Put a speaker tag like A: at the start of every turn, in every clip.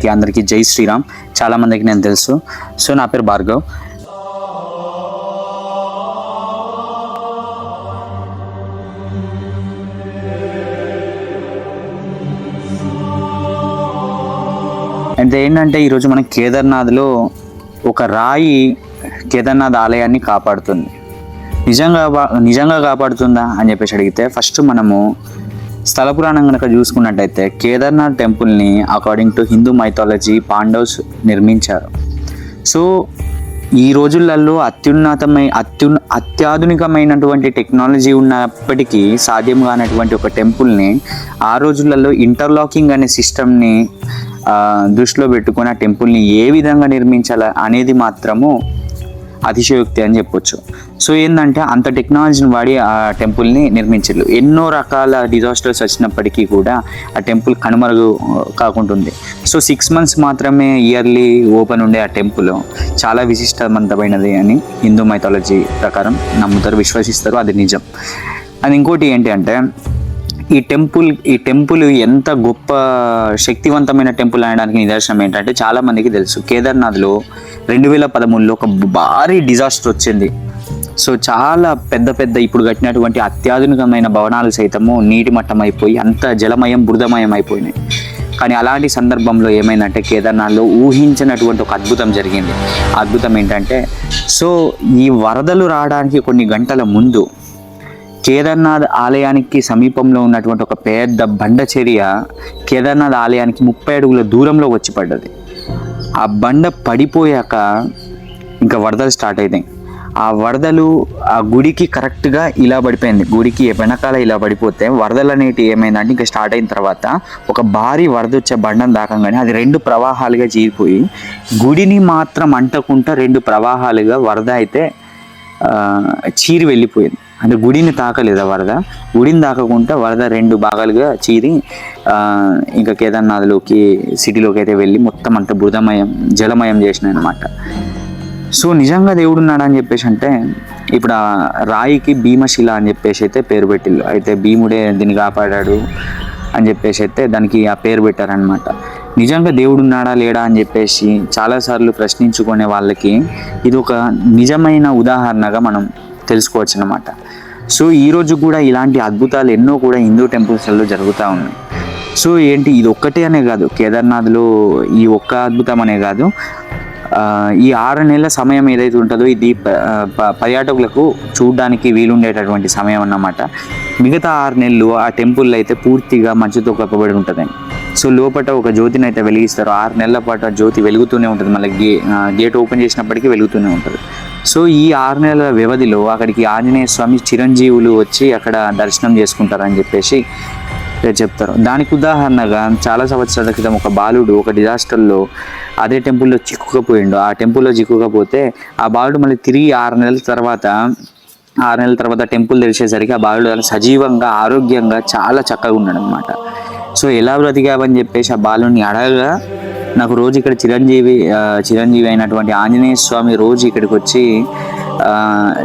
A: ప్రేక్షకులకి అందరికీ జై శ్రీరామ్. చాలామందికి నేను తెలుసు. సో నా పేరు భార్గవ్. అయితే ఏంటంటే ఈరోజు మనం కేదార్నాథ్లో ఒక రాయి కేదార్నాథ్ ఆలయాన్ని కాపాడుతుంది. నిజంగా నిజంగా కాపాడుతుందా అని చెప్పేసి అడిగితే ఫస్ట్ మనము స్థల పురాణం కనుక చూసుకున్నట్టయితే కేదార్నాథ్ టెంపుల్ని according to Hindu mythology Pandavs నిర్మించారు. సో ఈ రోజులలో అత్యున్నతమై అత్యు అత్యాధునికమైనటువంటి టెక్నాలజీ ఉన్నప్పటికీ సాధ్యం కానటువంటి ఒక టెంపుల్ని ఆ రోజులలో ఇంటర్లాకింగ్ అనే సిస్టమ్ని దృష్టిలో పెట్టుకుని ఆ టెంపుల్ని ఏ విధంగా నిర్మించాలి అనేది మాత్రము అతిశయోక్తి అని చెప్పొచ్చు. సో ఏంటంటే అంత టెక్నాలజీని వాడి ఆ టెంపుల్ని నిర్మించారు. ఎన్నో రకాల డిజాస్టర్స్ వచ్చినప్పటికీ కూడా ఆ టెంపుల్ కనుమరుగు కాకుంటుంది. సో సిక్స్ మంత్స్ మాత్రమే ఇయర్లీ ఓపెన్ ఉండే ఆ టెంపుల్ చాలా విశిష్టవంతమైనది అని హిందూ మైథాలజీ ప్రకారం నమ్ముతారు విశ్వసిస్తారు. అది నిజం. అది ఇంకోటి ఏంటి అంటే ఈ టెంపుల్ ఈ టెంపుల్ ఎంత గొప్ప శక్తివంతమైన టెంపుల్ అనడానికి నిదర్శనం ఏంటంటే చాలా మందికి తెలుసు. కేదార్నాథ్లో రెండు వేల పదమూడులో ఒక భారీ డిజాస్టర్ వచ్చింది. సో చాలా పెద్ద పెద్ద ఇప్పుడు కట్టినటువంటి అత్యాధునికమైన భవనాలు సైతము నీటి మట్టం అయిపోయి అంత జలమయం బురదమయం అయిపోయినాయి. కానీ అలాంటి సందర్భంలో ఏమైందంటే కేదార్నాథ్లో ఊహించినటువంటి ఒక అద్భుతం జరిగింది. అద్భుతం ఏంటంటే సో ఈ వరదలు రావడానికి కొన్ని గంటల ముందు కేదార్నాథ్ ఆలయానికి సమీపంలో ఉన్నటువంటి ఒక పెద్ద బండ చర్య కేదార్నాథ్ ఆలయానికి ముప్పై అడుగుల దూరంలో వచ్చి పడ్డది. ఆ బండ పడిపోయాక ఇంకా వరదలు స్టార్ట్ అయినాయి. ఆ వరదలు ఆ గుడికి కరెక్ట్గా ఇలా పడిపోయింది. గుడికి వెనకాల ఇలా పడిపోతే వరదలు అనేటి ఏమైందంటే ఇంకా స్టార్ట్ అయిన తర్వాత ఒక భారీ వరద వచ్చే బండం దాకంగానే అది రెండు ప్రవాహాలుగా చీరిపోయి గుడిని మాత్రం అంటకుండా రెండు ప్రవాహాలుగా వరద అయితే చీరి వెళ్ళిపోయింది. అంటే గుడిని తాకలేదు వరద. గుడిని తాకకుండా వరద రెండు భాగాలుగా చీరి ఇంకా కేదార్నాథ్లోకి సిటీలోకి అయితే వెళ్ళి మొత్తం అంత బురదమయం జలమయం చేసినాయి అనమాట సో నిజంగా దేవుడు ఉన్నాడు అని చెప్పేసి అంటే ఇప్పుడు ఆ రాయికి భీమశిల అని చెప్పేసి అయితే పేరు పెట్టిల్లు. అయితే భీముడే దీన్ని కాపాడాడు అని చెప్పేసి అయితే దానికి ఆ పేరు పెట్టారనమాట నిజంగా దేవుడు ఉన్నాడా లేడా అని చెప్పేసి చాలాసార్లు ప్రశ్నించుకునే వాళ్ళకి ఇది ఒక నిజమైన ఉదాహరణగా మనం తెలుసుకోవచ్చు అనమాట సో ఈరోజు కూడా ఇలాంటి అద్భుతాలు ఎన్నో కూడా హిందూ టెంపుల్స్లలో జరుగుతూ ఉన్నాయి. సో ఏంటి ఇది ఒక్కటే అనే కాదు. కేదార్నాథ్లో ఈ ఒక్క అద్భుతం అనే కాదు. ఈ ఆరు నెలల సమయం ఏదైతే ఉంటుందో ఇది ప- ప- పర్యాటకులకు చూడడానికి వీలుండేటటువంటి సమయం అన్నమాట. మిగతా ఆరు నెలలు ఆ టెంపుల్ అయితే పూర్తిగా మంచుతో కప్పబడి ఉంటుంది. సో లోపల ఒక జ్యోతిని అయితే వెలిగిస్తారు. ఆరు నెలల పాటు ఆ జ్యోతి వెలుగుతూనే ఉంటుంది. మళ్ళీ గే గేట్ ఓపెన్ చేసినప్పటికీ వెలుగుతూనే ఉంటుంది. సో ఈ ఆరు నెలల వ్యవధిలో అక్కడికి ఆంజనేయ స్వామి చిరంజీవులు వచ్చి అక్కడ దర్శనం చేసుకుంటారని చెప్పేసి చెప్తారు. దానికి ఉదాహరణగా చాలా సంవత్సరాల క్రితం ఒక బాలుడు ఒక డిజాస్టర్లో అదే టెంపుల్లో చిక్కుకపోయిండు. ఆ టెంపుల్లో చిక్కుకపోతే ఆ బాలుడు మళ్ళీ తిరిగి ఆరు నెలల తర్వాత ఆరు నెలల తర్వాత టెంపుల్ తెరిచేసరికి ఆ బాలుడు సజీవంగా ఆరోగ్యంగా చాలా చక్కగా ఉన్నాడు అనమాట సో ఎలా బ్రతికావని చెప్పేసి ఆ బాలుని అడగగా నాకు రోజు ఇక్కడ చిరంజీవి చిరంజీవి అయినటువంటి ఆంజనేయ స్వామి రోజు ఇక్కడికి వచ్చి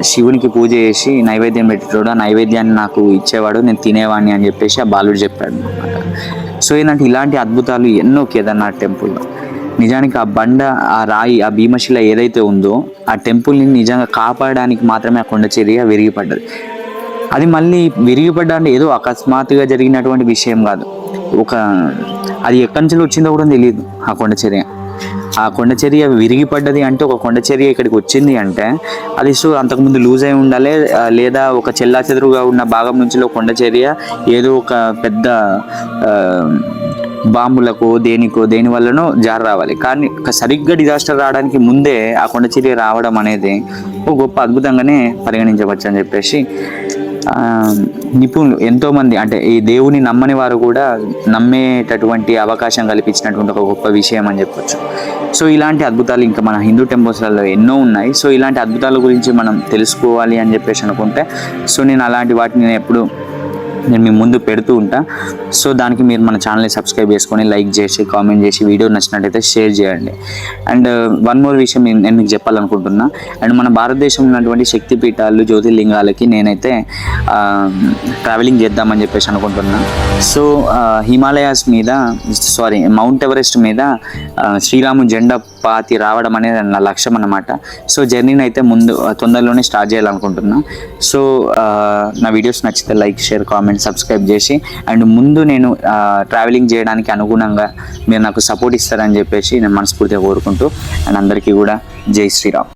A: శివునికి పూజ చేసి నైవేద్యం పెట్టేటోడు ఆ నైవేద్యాన్ని నాకు ఇచ్చేవాడు నేను తినేవాడిని అని చెప్పేసి ఆ బాలుడు చెప్పాడు అనమాట సో ఏంటంటే ఇలాంటి అద్భుతాలు ఎన్నో కేదార్నాథ్ టెంపుల్లో. నిజానికి ఆ బండ ఆ రాయి ఆ భీమశిల ఏదైతే ఉందో ఆ టెంపుల్ని నిజంగా కాపాడడానికి మాత్రమే ఆ కొండ చర్య విరిగిపడ్డది. అది మళ్ళీ విరిగిపడ్డా అంటే ఏదో అకస్మాత్తుగా జరిగినటువంటి విషయం కాదు. ఒక అది ఎక్కడి నుంచి వచ్చిందో కూడా తెలియదు ఆ కొండ చర్య. ఆ కొండ చర్య విరిగిపడ్డది అంటే ఒక కొండ చర్య ఇక్కడికి వచ్చింది అంటే అది సో అంతకుముందు లూజ్ అయి ఉండాలి లేదా ఒక చెల్లా చెదురుగా ఉన్న భాగం నుంచి కొండ చర్య ఏదో ఒక పెద్ద బాంబులకు దేనికో దేని వల్లనో జార రావాలి. కానీ సరిగ్గా డిజాస్టర్ రావడానికి ముందే ఆ కొండచర్య రావడం అనేది ఒక గొప్ప అద్భుతంగానే పరిగణించవచ్చు అని చెప్పేసి నిపుణులు ఎంతోమంది అంటే ఈ దేవుని నమ్మని వారు కూడా నమ్మేటటువంటి అవకాశం కల్పించినటువంటి ఒక గొప్ప విషయం అని చెప్పొచ్చు. సో ఇలాంటి అద్భుతాలు ఇంకా మన హిందూ టెంపుల్స్లలో ఎన్నో ఉన్నాయి. సో ఇలాంటి అద్భుతాల గురించి మనం తెలుసుకోవాలి అని చెప్పేసి అనుకుంటే సో నేను అలాంటి వాటిని నేను ఎప్పుడు నేను మీ ముందు పెడుతూ ఉంటా. సో దానికి మీరు మన ఛానల్ని సబ్స్క్రైబ్ చేసుకొని లైక్ చేసి కామెంట్ చేసి వీడియో నచ్చినట్టయితే షేర్ చేయండి. అండ్ వన్ మోర్ విషయం నేను మీకు చెప్పాలనుకుంటున్నా. అండ్ మన భారతదేశంలో ఉన్నటువంటి శక్తిపీఠాలు జ్యోతిర్లింగాలకి నేనైతే ట్రావెలింగ్ చేద్దామని చెప్పేసి అనుకుంటున్నా. సో హిమాలయాస్ మీద సారీ మౌంట్ ఎవరెస్ట్ మీద శ్రీరాము జెండా పాతి రావడం అనేది నా లక్ష్యం అన్నమాట. సో జర్నీని అయితే ముందు తొందరలోనే స్టార్ట్ చేయాలనుకుంటున్నా. సో నా వీడియోస్ నచ్చితే లైక్ షేర్ కామెంట్ సబ్స్క్రైబ్ చేసి అండ్ ముందు నేను ట్రావెలింగ్ చేయడానికి అనుగుణంగా మీరు నాకు సపోర్ట్ ఇస్తారని చెప్పేసి నేను మనస్ఫూర్తిగా కోరుకుంటూ అండ్ అందరికీ కూడా జై శ్రీరామ్.